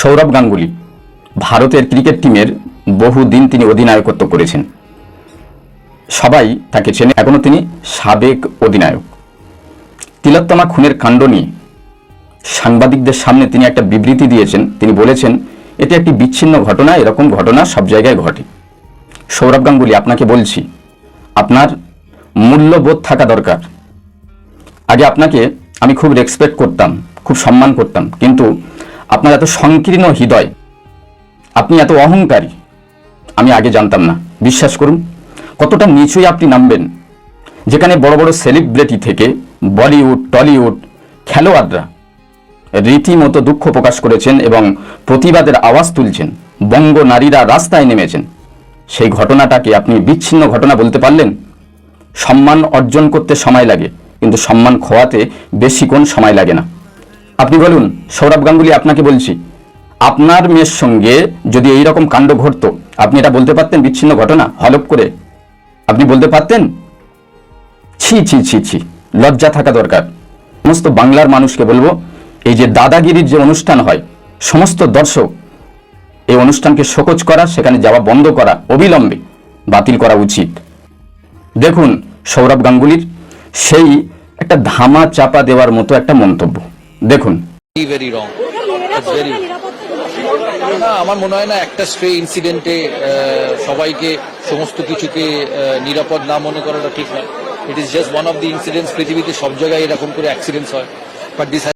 সৌরভ গাঙ্গুলি, ভারতের ক্রিকেট টিমের বহুদিন তিনি অধিনায়কত্ব করেছেন। সবাই তাকে চেনে এখনও তিনি সাবেক অধিনায়ক। তিলোত্তমা খুনের কাণ্ড নিয়ে সাংবাদিকদের সামনে তিনি একটা বিবৃতি দিয়েছেন। তিনি বলেছেন, এটি একটি বিচ্ছিন্ন ঘটনা, এরকম ঘটনা সব জায়গায় ঘটে। সৌরভ গাঙ্গুলি, আপনাকে বলছি, আপনার মূল্যবোধ থাকা দরকার। আগে আপনাকে আমি খুব রেসপেক্ট করতাম, খুব সম্মান করতাম, কিন্তু আপনার এত সংকীর্ণ হৃদয়। আপনি এত অহংকারী। আমি আগে জানতাম না। বিশ্বাস করুন, কতটা নিচুই আপনি নামবেন। যেখানে বড় বড় সেলিব্রিটি থেকে বলিউড, টলিউড খেলোয়াড়রা রীতিমতো দুঃখ প্রকাশ করেছেন এবং প্রতিবাদের আওয়াজ তুলছেন। বঙ্গ নারীরা রাস্তায় নেমেছেন। সেই ঘটনাটাকে আপনি বিচ্ছিন্ন ঘটনা বলতে পারলেন? সম্মান অর্জন করতে সময় লাগে, কিন্তু সম্মান খোয়াতে বেশিক্ষণ সময় লাগে না। আপনি বলুন, সৌরভ গাঙ্গুলি আপনাকে বলছি, আপনার মেয়ের সঙ্গে যদি এই রকম কাণ্ড ঘটতো, আপনি এটা বলতে পারতেন বিচ্ছিন্ন ঘটনা? হলপ করে। আপনি বলতে পারতেন, ছি ছি ছি ছি, লজ্জা থাকা দরকার। সমস্ত বাংলার মানুষকে বলব, এই যে দাদাগিরির যে অনুষ্ঠান হয়, সমস্ত দর্শক, এই অনুষ্ঠানকে শোকজ করা, সেখানে যাওয়া বন্ধ করা, অবিলম্বে বাতিল করা উচিত। দেখুন, সৌরভ গাঙ্গুলির সেই একটা ধামা চাপা দেওয়ার মতো একটা মন্তব্য। দেখুন। না, আমার মনে হয় না একটা স্ট্রে ইনসিডেন্টে সবাইকে, সমস্ত কিছুকে নিরাপদ না মনে করাটা ঠিক নয়। It is just one of the incidents পৃথিবীতে সব জায়গায় এরকম করে অ্যাক্সিডেন্টস হয়। বাট